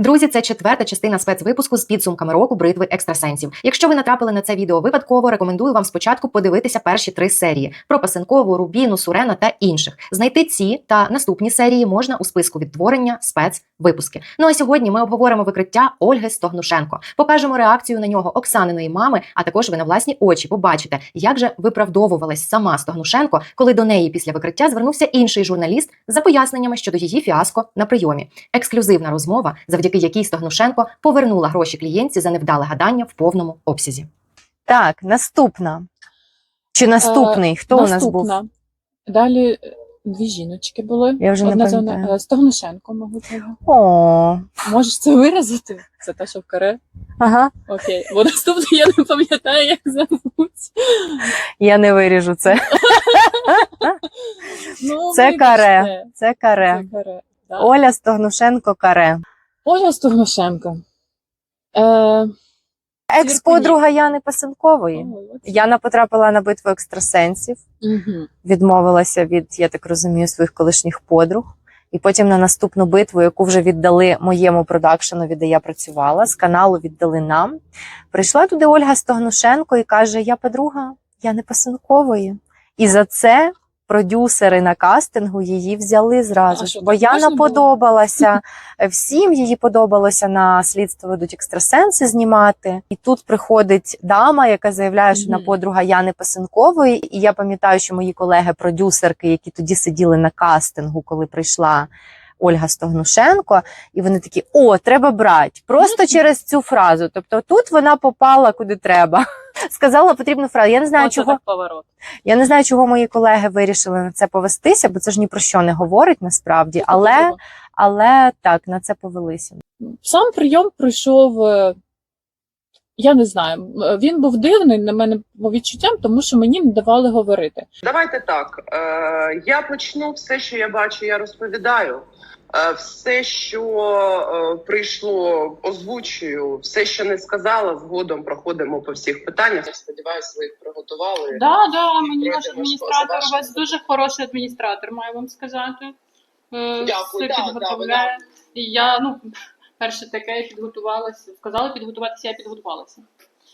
Друзі, це четверта частина спецвипуску з підсумками року бритви екстрасенсів. Якщо ви натрапили на це відео випадково, рекомендую вам спочатку подивитися перші три серії про Пасенкову, Рубіну, Сурена та інших. Знайти ці та наступні серії можна у списку відтворення спецвипуски. Ну а сьогодні ми обговоримо викриття Ольги Стогнушенко. Покажемо реакцію на нього Оксаниної мами. А також ви на власні очі побачите, як же виправдовувалась сама Стогнушенко, коли до неї після викриття звернувся інший журналіст за поясненнями щодо її фіаско на прийомі. Ексклюзивна розмова, завдяки якій Стогнушенко повернула гроші клієнтці за невдале гадання в повному обсязі. Так, наступна. Чи наступний? Хто у нас був? Наступна. Далі е, дві жіночки були. Я вже не Одна пам'ятаю. Стогнушенко, мабуть. О, Можеш це виразити? Це те, що в каре. ага. Окей. Бо наступне я не пам'ятаю, як зовуть. Я не виріжу це. Ну, Це вибачте. каре. Це каре. Це каре. да. Оля Стогнушенко каре. Оля Стогнушенко. Е, Екс-подруга Яни Пасенкової. Яна потрапила на битву екстрасенсів, Мгм. відмовилася від, я так розумію, своїх колишніх подруг. І потім на наступну битву, яку вже віддали моєму продакшенові, де я працювала, з каналу віддали нам. Прийшла туди Ольга Стогнушенко і каже: Я подруга, я не пасинкової. І за це продюсери на кастингу її взяли зразу А що, Бо я Яна подобалася всім, її подобалося на слідство ведуть екстрасенси знімати. І тут приходить дама, яка заявляє, що вона подруга Яни Пасенкової. І я пам'ятаю, що мої колеги-продюсерки, які тоді сиділи на кастингу, коли прийшла. Ольга Стогнушенко, і вони такі: о, треба брати. Просто через цю фразу. Тобто тут вона попала куди треба. Сказала потрібну фразу. Я не знаю, чого поворот. я не знаю, чого мої колеги вирішили на це повестися, бо це ж ні про що не говорить насправді. Але, Можливо. але так, на це повелися. Сам прийом пройшов. е, Я не знаю, він був дивний на мене по відчуттям, тому що мені не давали говорити. Давайте так. Е, я почну все, що я бачу, я розповідаю. Е, все, що е, прийшло, озвучую, все, що не сказала, згодом проходимо по всіх питаннях. Я сподіваюся, ви їх приготували. Да, да, мені наш адміністратор, у вас дуже хороший адміністратор, маю вам сказати. Е, Дякую, Все да, підготовляє. І я, ну, перше таке підготувалася. Сказали підготуватися, я підготувалася.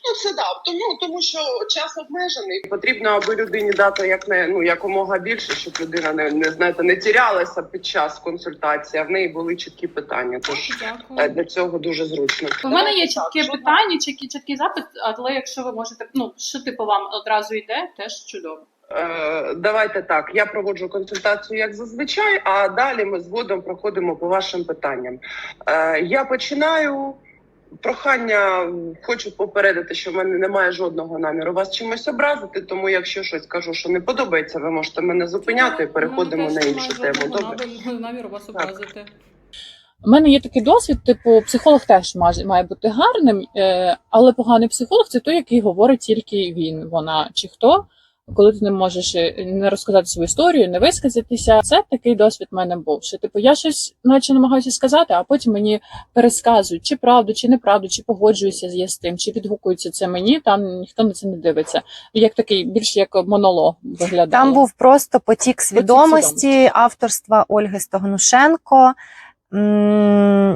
Ну це да. Тому тому що час обмежений. Потрібно, аби людині дати як не ну якомога більше, щоб людина не, не знаєте, не тірялася під час консультації. А в неї були чіткі питання. Тож е, Дякую. для цього дуже зручно. У мене є Давайте так, питання, чіткий, чіткий запит, але якщо ви можете, ну, що типу вам одразу йде, теж чудово. Е, Давайте так. Я проводжу консультацію як зазвичай, а далі ми згодом проходимо по вашим питанням. Е, Я починаю. Прохання хочу попередити, що в мене немає жодного наміру вас чимось образити. Тому, якщо щось кажу, що не подобається, ви можете мене зупиняти і переходимо на іншу тему. Добре, наміру вас образити. У мене є такий досвід, типу, психолог теж має, має бути гарним, е, але поганий психолог це той, який говорить тільки він, вона чи хто. Коли ти не можеш е, не розказати свою історію, не висказатися, це такий досвід в мене був. Що типу я щось, наче намагаюся сказати, а потім мені пересказують, чи правду, чи неправду, чи погоджуюся я з тим, чи відгукується це мені. Там ніхто на це не дивиться. Як такий більш як монолог виглядає. Там був просто потік свідомості авторства Ольги Стогнушенко.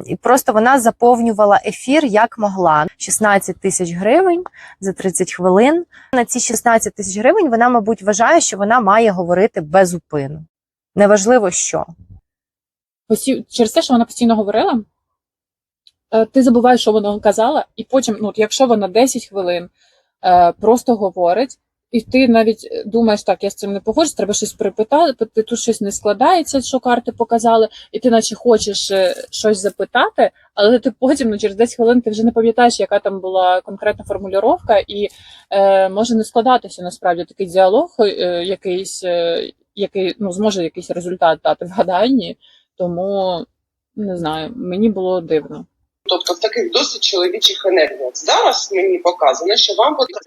І просто вона заповнювала ефір як могла. 16 тисяч гривень за 30 хвилин. На ці 16 тисяч гривень вона, мабуть, вважає, що вона має говорити без упину. Неважливо що. через те, що вона постійно говорила, е, ти забуваєш, що вона казала, і потім, ну, якщо вона 10 хвилин е, просто говорить, і ти навіть думаєш, так, я з цим не погоджуюсь, треба щось припитати, тут щось не складається, що карти показали, і ти наче хочеш е, щось запитати, але ти потім, ну, через 10 хвилин ти вже не пам'ятаєш, яка там була конкретна формулювання, і е, може не складатися насправді такий діалог, е, якийсь, е, який ну, зможе якийсь результат дати в гаданні. Тому не знаю, мені було дивно. Тобто в таких досить чоловічих енергіях. Зараз мені показано, що вам потрібно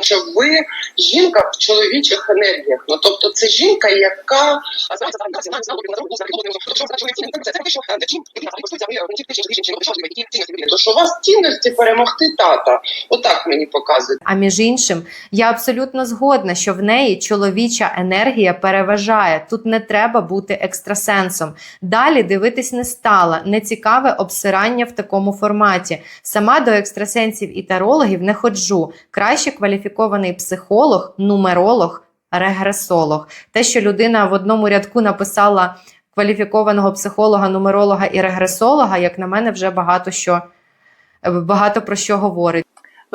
що ви жінка в чоловічих енергіях. Ну тобто це жінка, яка То що у вас цінності перемогти тата. Отак мені показують. А між іншим, я абсолютно згодна, що в неї чоловіча енергія переважає. Тут не треба бути екстрасенсом. Далі дивитись не стала. Нецікаве обсирання в такому форматі. Сама до екстрасенсів і тарологів не ходжу. Краще кваліфікований психолог, нумеролог, регресолог. Те, що людина в одному рядку написала кваліфікованого психолога, нумеролога і регресолога, як на мене, вже багато що багато про що говорить.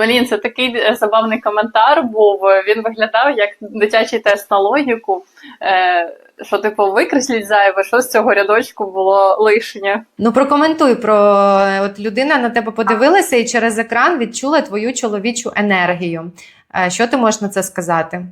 Блін, це такий е, забавний коментар був. Він виглядав як дитячий тест на логіку. Е, що, типу, викресліть зайве, що з цього рядочку було лишнє. Ну прокоментуй про е, от людина на тебе подивилася і через екран відчула твою чоловічу енергію. Е, Що ти можеш на це сказати?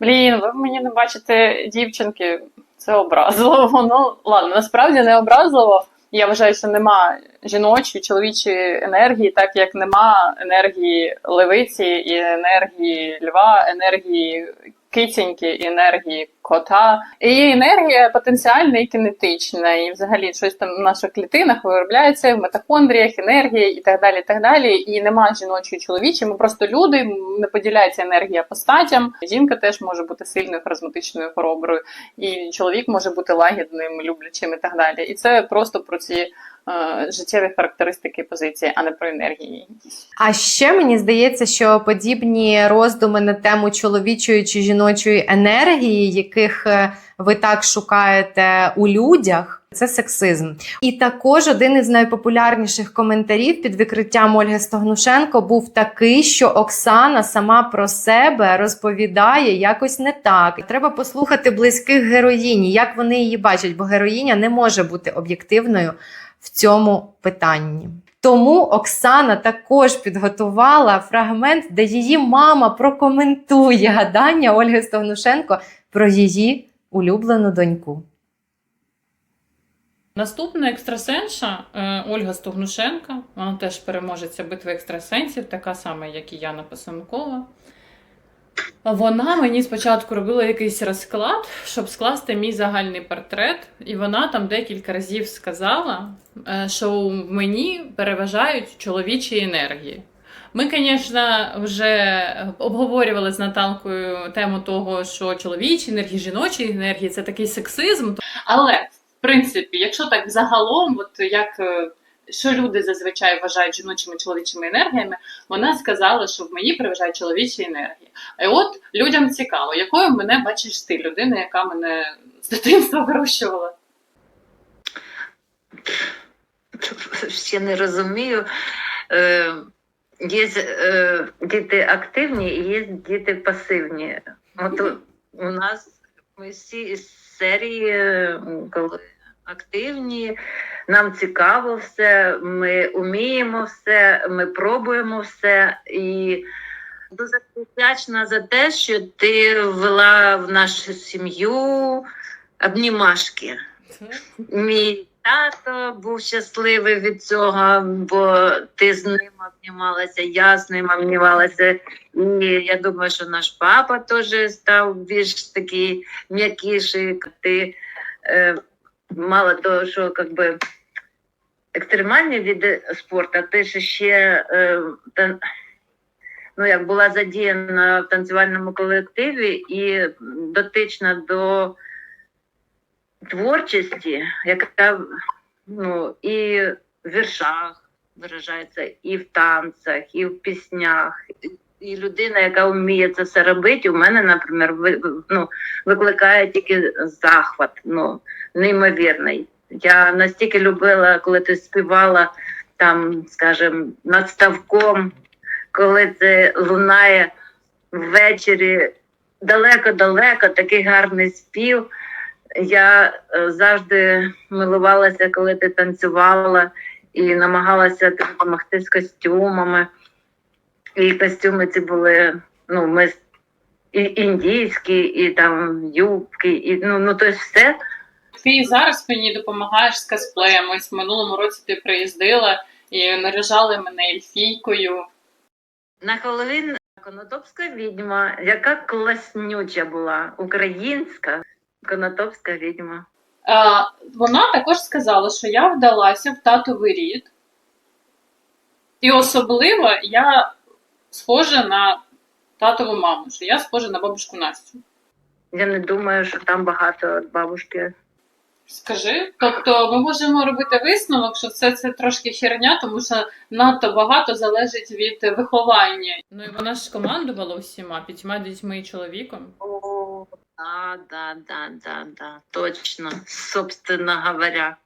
Блін, ви мені не бачите дівчинки. Це образливо. Ну ладно, насправді не образливо. Я вважаю, що нема жіночої, чоловічої енергії, так як нема енергії левиці і енергії льва, енергії киценьки, і енергії кота. Є енергія потенціальна і кинетична. І взагалі щось там в наших клітинах виробляється в митохондріях, енергія і так далі. І так далі. І нема жіночої чоловічої. Ми просто люди, не поділяється енергія по статям. Жінка теж може бути сильною харизматичною хороброю, і чоловік може бути лагідним, люблячим і так далі. І це просто про ці життєві характеристики позиції, а не про енергії. А ще мені здається, що подібні роздуми на тему чоловічої чи жіночої енергії, яких е, ви так шукаєте у людях. Це сексизм. І також один із найпопулярніших коментарів під викриттям Ольги Стогнушенко був такий, що Оксана сама про себе розповідає якось не так. Треба послухати близьких героїні, як вони її бачать, бо героїня не може бути об'єктивною в цьому питанні. Тому Оксана також підготувала фрагмент, де її мама прокоментує гадання Ольги Стогнушенко про її улюблену доньку. Наступна екстрасенша е, Ольга Стогнушенка. Вона теж переможеця битви екстрасенсів, така сама, як і Яна Писанкова. Вона мені спочатку робила якийсь розклад, щоб скласти мій загальний портрет, і вона там декілька разів сказала, е, що в мені переважають чоловічі енергії. Ми, звісно, вже обговорювали з Наталкою тему того, що чоловічі енергії, жіночі енергії це такий сексизм. Але в принципі, якщо так загалом, от як е, що люди зазвичай вважають жіночими чоловічими енергіями, вона сказала, що в мені переважають чоловічі енергії. І от людям цікаво, якою мене бачиш ти, людина, яка мене з дитинства вирощувала. ще не розумію. Е, Є е, діти активні і є діти пасивні. От у- у нас ми всі із серії, е, коли активні, нам цікаво все, ми вміємо все, ми пробуємо все. І дуже вдячна за те, що ти ввела в нашу сім'ю обнімашки. Мій тато був щасливий від цього, бо ти з ним обнімалася, я з ним обнімалася. І я думаю, що наш папа теж став більш такий м'якіший. Ти мало того, що как би, екстремальні види спорту, а ти ж ще е, та, ну, як була задіяна в танцювальному колективі і дотична до творчості, яка ну, і в віршах виражається, і в танцях, і в піснях. І людина, яка вміє це все робити, у мене, наприклад, ну, викликає тільки захват, ну, неймовірний. Я настільки любила, коли ти співала там, скажімо, над ставком, коли це лунає ввечері далеко-далеко, такий гарний спів. Я е, завжди милувалася, коли ти танцювала і намагалася допомогти з костюмами. І костюми ці були, ну, ми і індійські, і там юбки, і ну, ну то есть все. Ти зараз мені допомагаєш з косплеєм. Ось в минулому році ти приїздила і наряжали мене ельфійкою. На Хеллоуін конотопська відьма, яка класнюча була, українська конотопська відьма. А, вона також сказала, що я вдалася в татовий рід. І особливо я схожа на татову маму, що я схожа на бабушку Настю. Я не думаю, що там багато бабушки. Скажи, тобто ми можемо робити висновок, що це, це трошки херня, тому що надто багато залежить від виховання. Ну і вона ж командувала всіма, п'ятьма дітьми і чоловіком. О, да, да, да, да, да, точно, собственно говоря.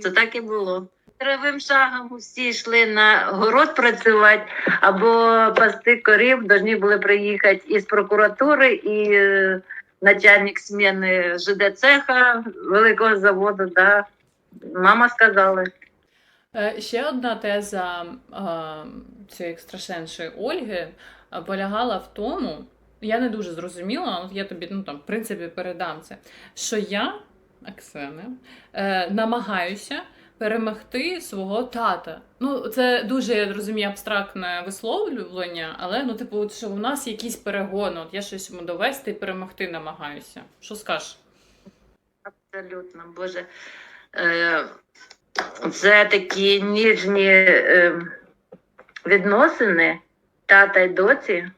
Це так і було. Травим шагом всі йшли на город працювати або пасти корів, повинні були приїхати із прокуратури, і е, начальник зміни ЖД цеха великого заводу. Да. Мама сказала. Е, Ще одна теза е, цієї екстрасеншої Ольги полягала в тому, я не дуже зрозуміла, от я тобі, ну там, в принципі, передам це, що я, Оксана, намагаюся перемогти свого тата. Ну, це дуже, я розумію, абстрактне висловлювання, але ну, типу, от, що у нас якісь перегони, от я щось йому довести і перемогти намагаюся. Що скажеш? Абсолютно, Боже. Е, Це такі ніжні е, відносини тата й доці,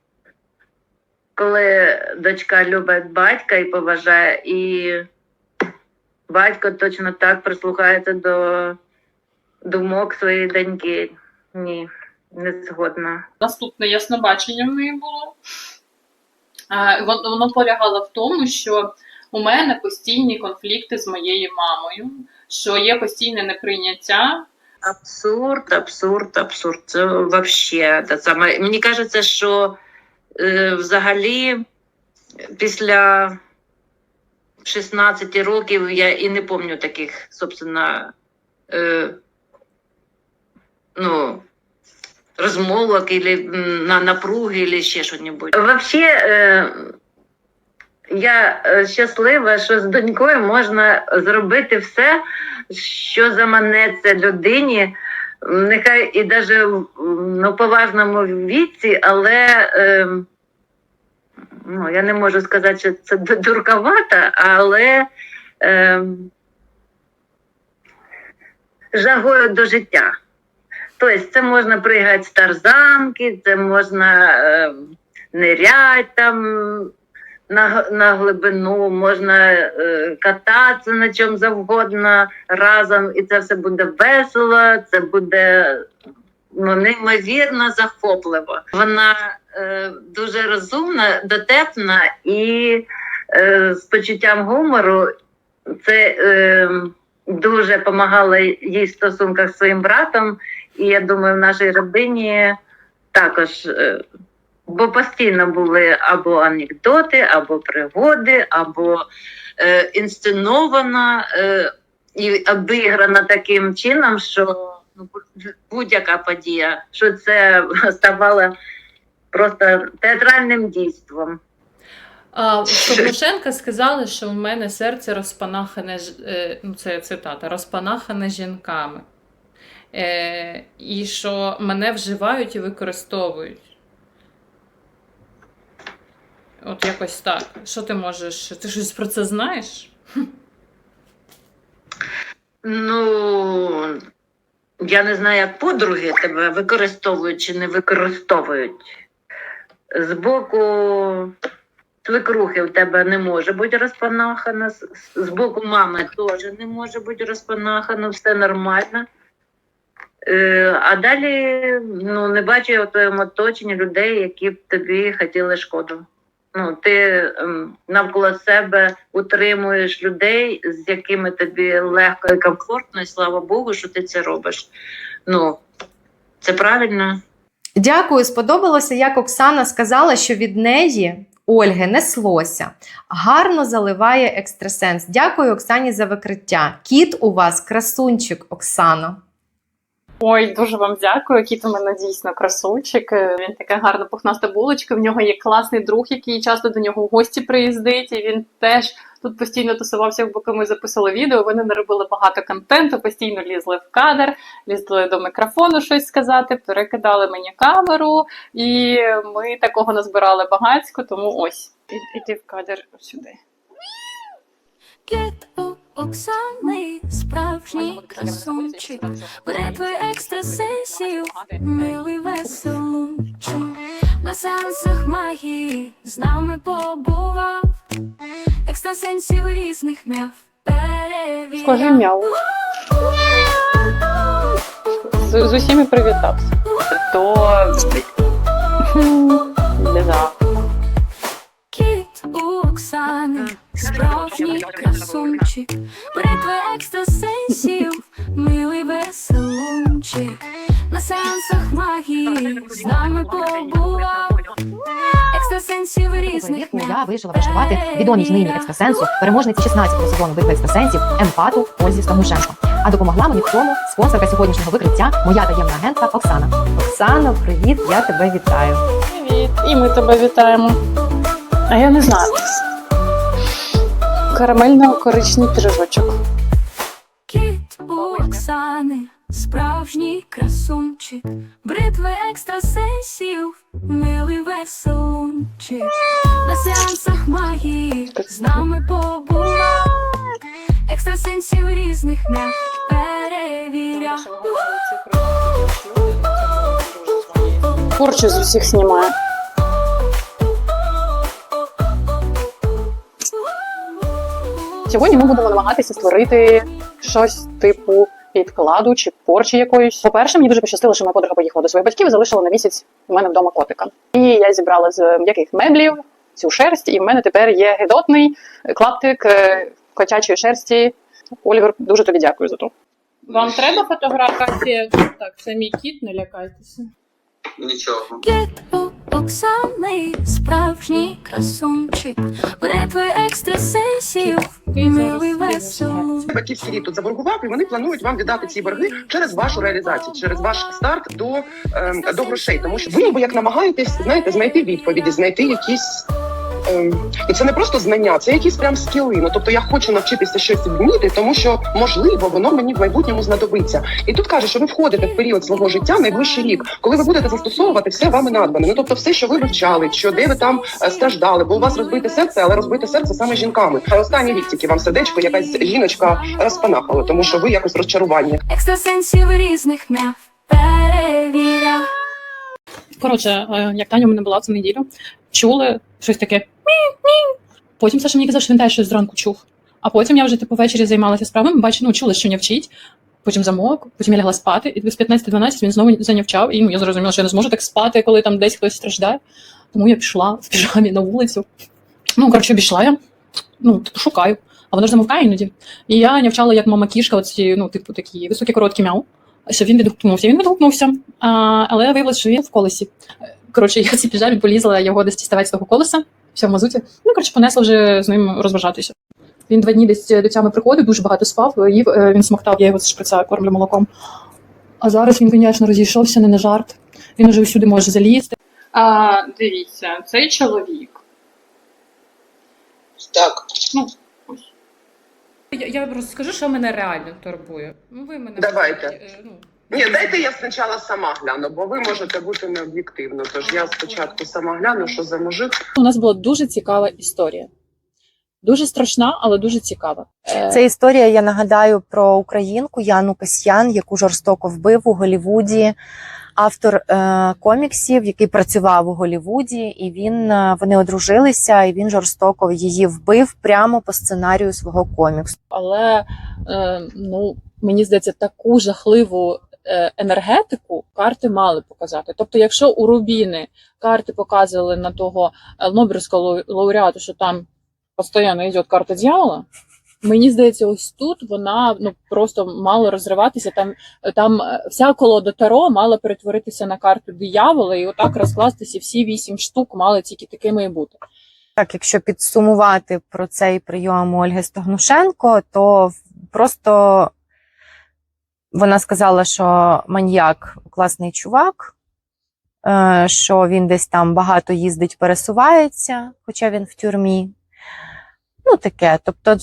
коли дочка любить батька і поважає, і батько точно так прислухається до думок своєї доньки. Ні, не згодна. наступне яснобачення в неї було. Воно полягало в тому, що у мене постійні конфлікти з моєю мамою, що є постійне неприйняття. Абсурд, абсурд, абсурд. Це вообще те саме. Мені кажеться, що е, взагалі після 16 років я і не пам'ятаю таких, собственно, е, ну, розмовок или на напруги, или ще щось. Вообще, е, я е, щаслива, що з донькою можна зробити все, що заманеться людині, нехай і навіть ну, поважному віці, але е, ну, я не можу сказати, що це ду- дурковато, але е, жагою до життя. Тобто це можна пригати з тарзанки, це можна е, ниряти там на, на глибину, можна е, кататися на чому завгодно разом, і це все буде весело, це буде ну, неймовірно захопливо. Вона дуже розумна, дотепна і е, з почуттям гумору. Це е, дуже допомагало їй в стосунках з своїм братом. І я думаю, в нашій родині також. Е, Бо постійно були або анекдоти, або пригоди, або е, інсценована е, і обіграна таким чином, що ну, будь-яка подія, що це ставало просто театральним дійством. А в сказали, що в мене серце розпанахане, е, ну це цитата, розпанахане жінками. Е, і що мене вживають і використовують. От якось так. Що ти можеш? Ти щось про це знаєш? Ну, я не знаю, як подруги тебе використовують чи не використовують. З боку свекрухи в тебе не може бути розпанахано, з- боку мами теж не може бути розпанахано, все нормально. Е, а далі ну, не бачу я в твоєму оточенні людей, які б тобі хотіли шкоду. Ну, ти ем, навколо себе утримуєш людей, з якими тобі легко і комфортно, і слава Богу, що ти це робиш. Ну, це правильно. Дякую, сподобалося, як Оксана сказала, що від неї Ольги неслося. Гарно заливає екстрасенс. Дякую Оксані за викриття. Кіт у вас красунчик, Оксано. Ой, дуже вам дякую. Кіт у мене дійсно красунчик. Е, Він така гарна пухнаста булочка. В нього є класний друг, який часто до нього в гості приїздить. І він теж тут постійно тусувався, поки ми записували відео. Вони наробили багато контенту, постійно лізли в кадр, лізли до мікрофону щось сказати, перекидали мені камеру, і ми такого назбирали багацько. Тому ось І- іди в кадр сюди. Оксани, справжній красунчик, бритви екстрасенсів, милий веселунчик. На сеансах магії з нами побував, екстрасенсів різних м'яв Скажи перевіряв. мяу. З, з усіми привітався. То не знаю. Кіт у Оксани, справжній красунчик, бритви екстрасенсів, милий веселунчик. На сеансах магії з нами побував, екстрасенсів різних я вирішила влаштувати відомість нині екстрасенсу, переможниці 16-го сезону битви екстрасенсів, емпату Ользі Стогнушенко. А допомогла мені в цьому спонсорка сьогоднішнього викриття, моя таємна агентка Оксана. Оксано, привіт, я тебе вітаю. Привіт, і ми тебе вітаємо. А я не знаю. Карамельно-коричний пиріжочок. Кіт у Оксани, справжній красунчик, бритви екстрасенсів, милий веселунчик. На сеансах магії з нами побував, екстрасенсів різних м'яв перевіряв. Порчу з усіх знімає. Сьогодні ми будемо намагатися створити щось типу підкладу чи порчі якоїсь. По-перше, мені дуже пощастило, що моя подруга поїхала до своїх батьків і залишила на місяць у мене вдома котика. І я зібрала з м'яких меблів цю шерсть, і в мене тепер є гидотний клаптик е, котячої шерсті. Олівер, дуже тобі дякую за то. Вам треба фотографія? Так, це мій кіт, не лякайтеся. Нічого. Оксани, справжній красунчик, бритви екстрасенсів, милий весел. Батьківський тут заборгував, і вони планують вам віддати ці борги через вашу реалізацію, через ваш старт до, е, до грошей. Тому що ви ніби як намагаєтесь, знаєте, знайти відповіді, знайти якісь. Ем, І це не просто знання, це якісь прям скіли. Ну тобто я хочу навчитися щось вміти, тому що можливо воно мені в майбутньому знадобиться. І тут каже, що ви входите в період свого життя найближчий рік, коли ви будете застосовувати все вами надбане. Ну тобто, все, що ви вивчали, що де ви там е, страждали, бо у вас розбите серце, але розбите серце саме жінками. А останній рік тільки вам сердечко, якась жіночка розпанахала, тому що ви якось розчарування. Екстрасенсів різних м'яв перевіряв. Коротше, е, як Таня в мене була цю неділю, чули щось таке. Потім Саша мені казав, що він теж щось зранку чув. А потім я вже типу ввечері займалася справами, бачу, ну чула, що нявчить. Потім замовк, потім я лягла спати, і з 15-12 він знову занявчав, і я зрозуміла, що я не зможу так спати, коли там десь хтось страждає. Тому я пішла в піжамі на вулицю. Ну, коротше, обійшла я, ну, типу, шукаю, а воно ж замовкає іноді. І я нявчала, як мама кішка, оці, ну, типу, такі високі короткі мяу. Щоб він відгукнувся. Він відгукнувся, а, але виявилося, що він в колесі. Коротше, я в цій піжамі полізла його десь діставати з того колеса, все в мазуті. Ну, коротше, понесла вже з ним розважатися. Він два дні десь до тями приходив, дуже багато спав, їв, е, він смоктав, я його з шприца кормлю молоком. А зараз він, звісно, розійшовся не на жарт. Він уже усюди може залізти. А, дивіться, цей чоловік. Так. Я, я просто скажу, що мене реально турбує. Ну, ви мене Давайте. е, Ну, Ні, дайте я спочатку сама гляну, бо ви можете бути необ'єктивно. Тож я спочатку сама гляну, що за мужик. У нас була дуже цікава історія. Дуже страшна, але дуже цікава. Е, Це історія, я нагадаю, про українку Яну Касьян, яку жорстоко вбив у Голівуді. Автор е, коміксів, який працював у Голівуді, і він е, вони одружилися, і він жорстоко її вбив прямо по сценарію свого коміксу. але е, ну, мені здається, таку жахливу енергетику карти мали показати. Тобто, якщо у Рубіни карти показували на того е, Нобелівського лауреата, що там постійно йде карта дьявола, мені здається, ось тут вона ну просто мала розриватися. Там там е, вся колода Таро мала перетворитися на карту диявола, і отак розкластися всі вісім штук мали тільки такими і бути. Так, якщо підсумувати про цей прийом Ольги Стогнушенко, то просто Вона сказала, що маньяк класний чувак, е, що він десь там багато їздить, пересувається, хоча він в тюрмі. Ну, таке. Тобто,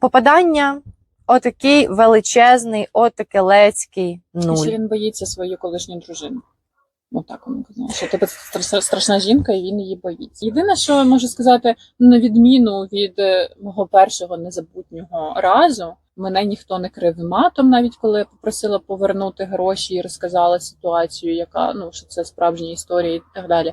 попадання отакий величезний, отакелецький І нуль. ще він боїться своєї колишньої дружини. Ну так вона казала, що тебе страшна, страшна жінка, і він її боїться. Єдине, що можу сказати, ну, на відміну від е, мого першого незабутнього разу, мене ніхто не крив матом, навіть коли я попросила повернути гроші і розказала ситуацію, яка ну що це справжня історія і так далі.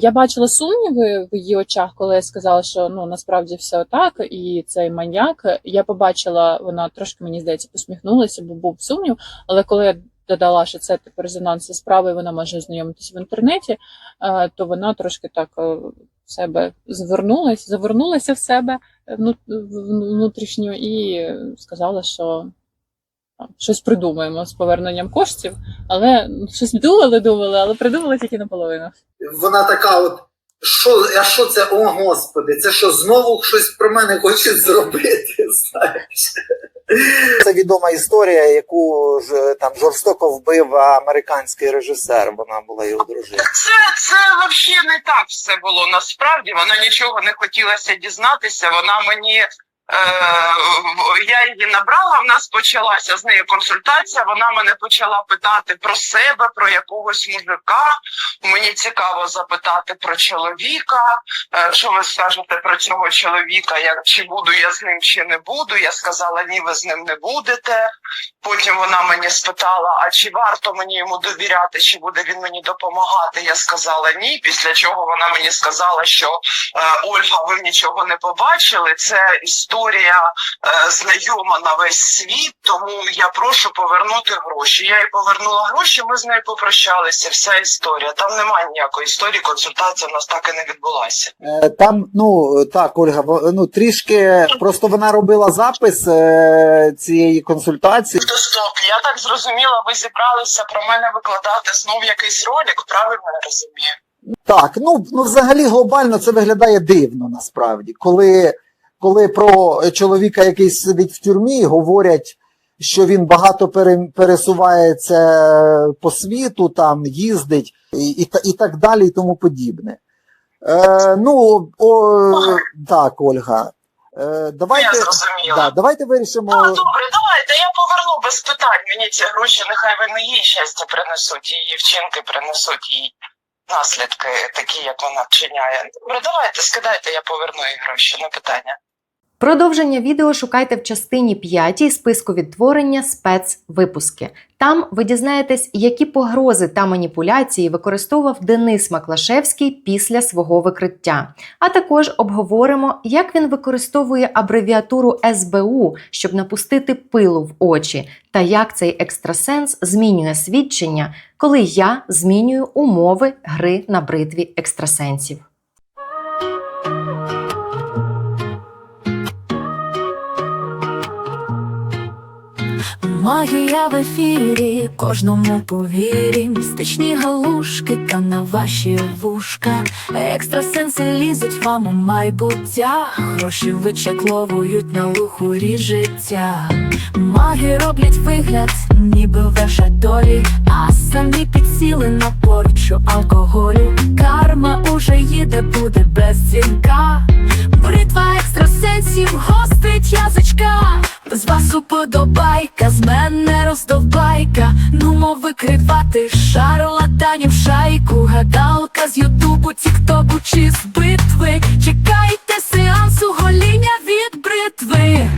Я бачила сумніви в її очах, коли я сказала, що ну насправді все так, і цей маньяк. Я побачила, вона трошки мені здається посміхнулася, бо був сумнів. Але коли я додала, що це типу резонансна справа, і вона може ознайомитися в інтернеті, е, то вона трошки так е, в себе звернулась, завернулася в себе е, внутрішньо і сказала, що щось придумаємо з поверненням коштів, але щось думали, думали, але придумали тільки наполовину. вона така от. Що, а що це? О, господи, це що знову щось про мене хочуть зробити? Знаєш? Це відома історія, яку ж там жорстоко вбив американський режисер. Вона була його дружина. Це, це взагалі не так все було насправді. Вона нічого не хотілася дізнатися. Вона мені. Е, я її набрала, в нас почалася з нею консультація. Вона мене почала питати про себе, про якогось мужика. Мені цікаво запитати про чоловіка. Е, що ви скажете про цього чоловіка? Як чи буду я з ним, чи не буду? Я сказала, ні, ви з ним не будете. Потім вона мені спитала, а чи варто мені йому довіряти, чи буде він мені допомагати? Я сказала ні. Після чого вона мені сказала, що е, Ольга, ви нічого не побачили. Це історія е, знайома на весь світ, тому я прошу повернути гроші. Я їй повернула гроші. Ми з нею попрощалися. Вся історія. Там немає ніякої історії. Консультація в нас так і не відбулася. Е, Там, ну так, Ольга, ну трішки просто вона робила запис е, цієї консультації. То стоп, я так зрозуміла, ви зібралися про мене викладати знов якийсь ролик, правильно я розумію? Так, ну, ну взагалі глобально це виглядає дивно насправді, коли, коли про чоловіка, який сидить в тюрмі, говорять, що він багато пересувається по світу, там їздить і, і, і так далі, і тому подібне. Е, ну, о, так, Ольга. Е, давайте, Я зрозуміла. да, давайте вирішимо. Ну, добре, давайте, я поверну без питань. Мені ці гроші, нехай вони їй щастя принесуть, її вчинки принесуть їй наслідки, такі, як вона вчиняє. Добре, давайте, скидайте, я поверну їй гроші, не питання. Продовження відео шукайте в частині 5 списку відтворення спецвипуски. Там ви дізнаєтесь, які погрози та маніпуляції використовував Денис Маклашевський після свого викриття. А також обговоримо, як він використовує абревіатуру СБУ, щоб напустити пилу в очі, та як цей екстрасенс змінює свідчення, коли я змінюю умови гри на бритві екстрасенсів. Магія в ефірі, кожному повірі, містичні галушки та на ваші вушка. Екстрасенси лізуть вам у майбуття, гроші вичакловують на лухурі життя. Маги роблять вигляд, ніби ваша долі, а самі підсіли на порчу алкоголю. Карма уже їде, буде без дзвінка. Бритва екстрасенсів вас уподобайка, з мене роздовбайка. нумо викривати шарлатанів шайку. Гадалка з Ютубу, Тіктоку чи з битви. Чекайте сеансу гоління від бритви.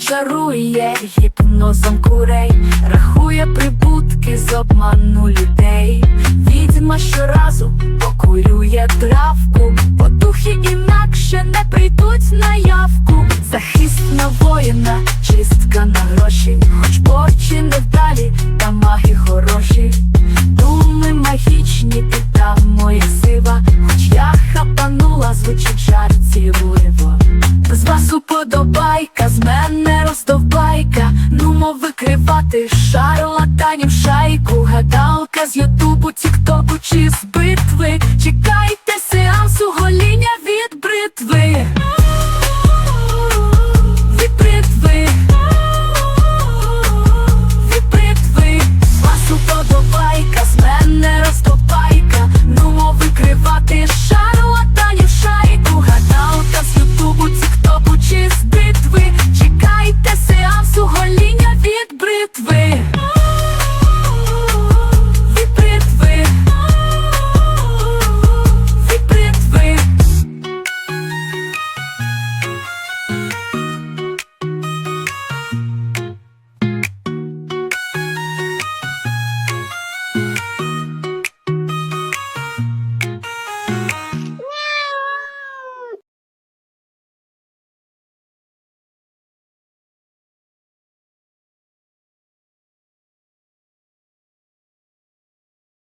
Чарує гіпнозом курей, рахує прибутки з обману людей. Відьма щоразу покурює травку, потухи інакше не прийдуть на явку. Захист на воїна, чистка на гроші, хоч порчі невдалі, та маги хороші думи магічні, та моя сива, хоч я хапанула, звучить жар цілуєво. З вас уподобайка, з мене роздовбайка, нумо викривати шарлатанів шайку, гадалка з ютубу, тіктоку чи з битви. Чекайте сеансу гоління від бритви.